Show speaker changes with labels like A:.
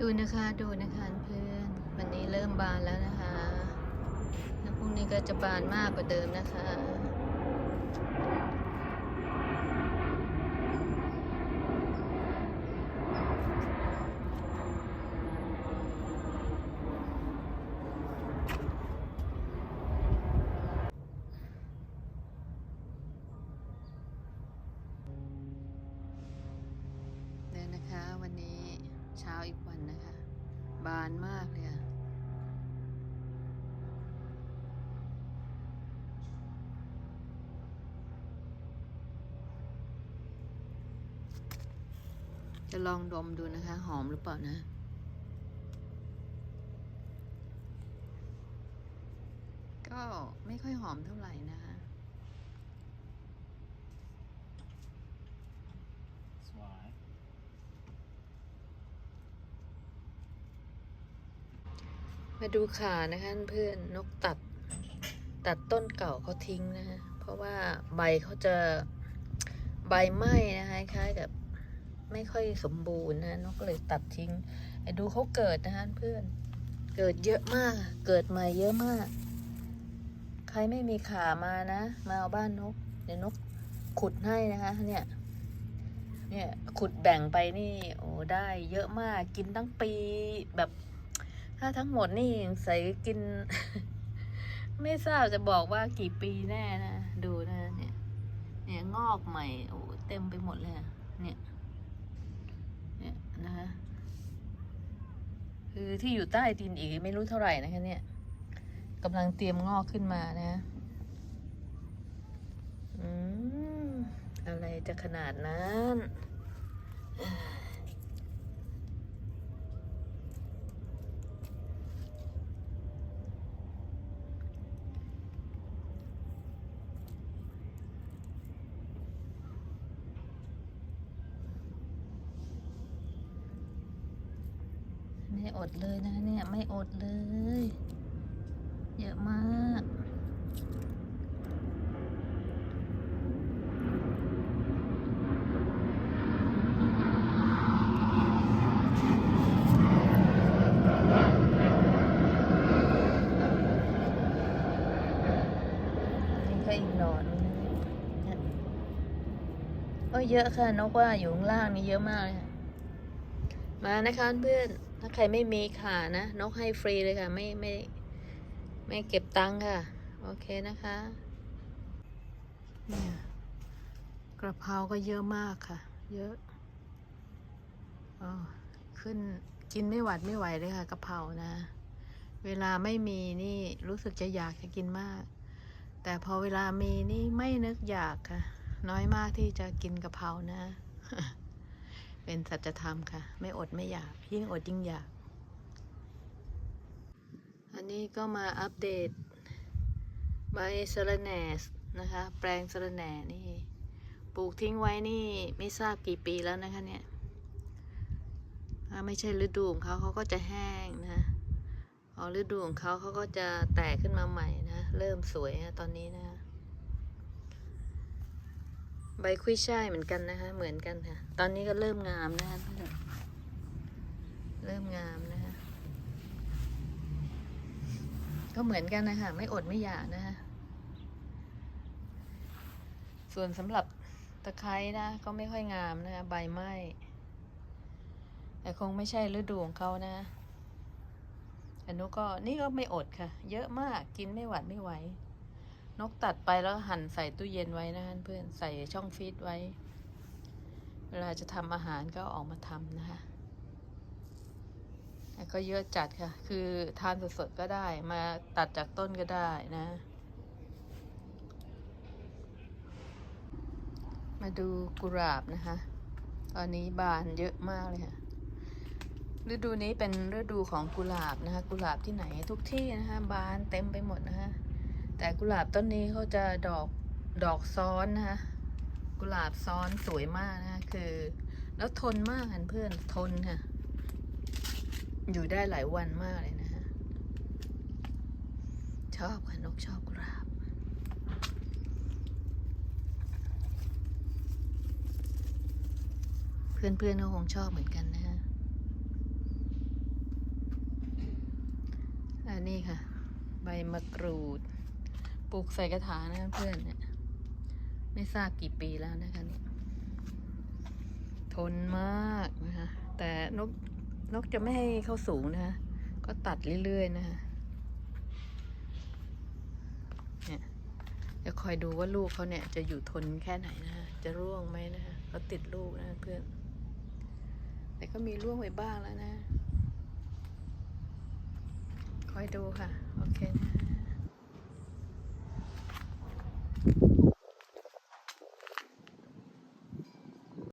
A: ดูนะคะดูนะคะเพื่อนวันนี้เริ่มบานแล้วนะคะแล้วพรุ่งนี้ก็จะบานมากกว่าเดิมนะคะ เนี่ยนะคะ วันนี้เช้าอีกวั นะคะ บานมากเลยอะจะลองดมดูนะคะ หอมหรือเปล่านะ ก็ไม่ค่อยหอมเท่าไหร่นะคะ
B: สวาย
A: มาดูขานะคะเพื่อนนกตัดตัดต้นเก่าเขาทิ้งนะฮะเพราะว่าใบเขาจะใบไหม้นะคะคล้ายกับไม่ค่อยสมบูรณ์นะนกก็เลยตัดทิ้งดูเขาเกิดนะคะเพื่อนเกิดเยอะมาก เกิดใหม่เยอะมาก ใครไม่มีขามานะ มาเอาบ้านนก เดี๋ยวนกขุดให้นะคะ เนี่ย เนี่ยขุดแบ่งไปนี่ โอ้ได้เยอะมาก กินทั้งปีแบบ ถ้าทั้งหมดนี่ใส่กิน ไม่ทราบจะบอกว่ากี่ปีแน่นะ ดูนะเนี่ย เนี่ยงอกใหม่โอ้เต็มไปหมดเลยเนี่ย เนี่ยนะคะคือที่อยู่ใต้ดินอีกไม่รู้เท่าไหร่นะคะเนี่ยกำลังเตรียมงอกขึ้นมานะ อืม อะไรจะขนาดนั้น อดเลยนะเนี่ย ไม่อดเลย เยอะมากนี่ก็อีกนอนนึงเนี่ยก็เยอะค่ะนกว่าอยู่ข้างล่างนี่เยอะมากเลยค่ะ มานะคะเพื่อน ถ้าใครไม่มีขานะนกให้ฟรีเลยค่ะ ไม่ไม่ไม่เก็บตังค์ค่ะ โอเคนะคะเนี่ยกระเพราก็เยอะมากค่ะ เยอะอ๋อขึ้นกินไม่หวัดไม่ไหวเลยค่ะกระเพรานะ เวลาไม่มีนี่รู้สึกจะอยากจะกินมาก แต่พอเวลามีนี่ไม่นึกอยากค่ะ น้อยมากที่จะกินกระเพรานะ เป็นสัจธรรมค่ะ ไม่อดไม่อยาก ยิ่งอดยิ่งอยาก อันนี้ก็มาอัปเดตใบสะระแหน่นะคะ แปลงสะระแหน่นี่ ปลูกทิ้งไว้นี่ไม่ทราบกี่ปีแล้วนะคะเนี่ยถ้าไม่ใช่ฤดูของเขาเขาก็จะแห้งนะพอฤดูของเขาเขาก็จะแตกขึ้นมาใหม่นะ เริ่มสวยนะตอนนี้นะ ใบคุยช่ายเหมือนกันนะคะ เหมือนกันค่ะ ตอนนี้ก็เริ่มงามนะคะเริ่มงามนะคะ ก็เหมือนกันนะคะ ไม่อดไม่อยากนะคะส่วนสำหรับตะไคร้นะ ก็ไม่ค่อยงามนะคะ ใบไหม้แต่คงไม่ใช่ฤดูของเขานะแต่นกก็นี่ก็ไม่อดค่ะ เยอะมากกินไม่หวัดไม่ไหว นกตัดไปแล้วหั่นใส่ตู้เย็นไว้นะคะเพื่อนใส่ช่องฟรีซไว้ เวลาจะทำอาหารก็ออกมาทำนะคะก็เยอะจัดค่ะ คือทานสดๆก็ได้มาตัดจากต้นก็ได้นะ มาดูกุหลาบนะคะ ตอนนี้บานเยอะมากเลยค่ะฤดูนี้เป็นฤดูของกุหลาบนะคะ กุหลาบที่ไหนทุกที่นะคะ บานเต็มไปหมดนะคะ แต่กุหลาบต้นนี้เขาจะดอกดอกซ้อนนะคะกุหลาบซ้อนสวยมากนะคะคือ แล้วทนมากค่ะเพื่อนทนค่ะ อยู่ได้หลายวันมากเลยนะคะชอบค่ะนกชอบกุหลาบเพื่อนๆก็คงชอบเหมือนกันนะฮะอันนี้ค่ะ ใบมะกรูด ลูกใส่กระถางนะคะเพื่อนเนี่ยไม่ทราบกี่ปีแล้วนะคะเนี่ยทนมากนะคะแต่นกนกจะไม่ให้เข้าสูงนะคะก็ตัดเรื่อยๆนะคะเนี่ยจะคอยดูว่าลูกเขาเนี่ยจะอยู่ทนแค่ไหนนะคะจะร่วงไหมนะคะเขาติดลูกนะเพื่อน แต่ก็มีร่วงไปบ้างแล้วนะ คอยดูค่ะ โอเคนะ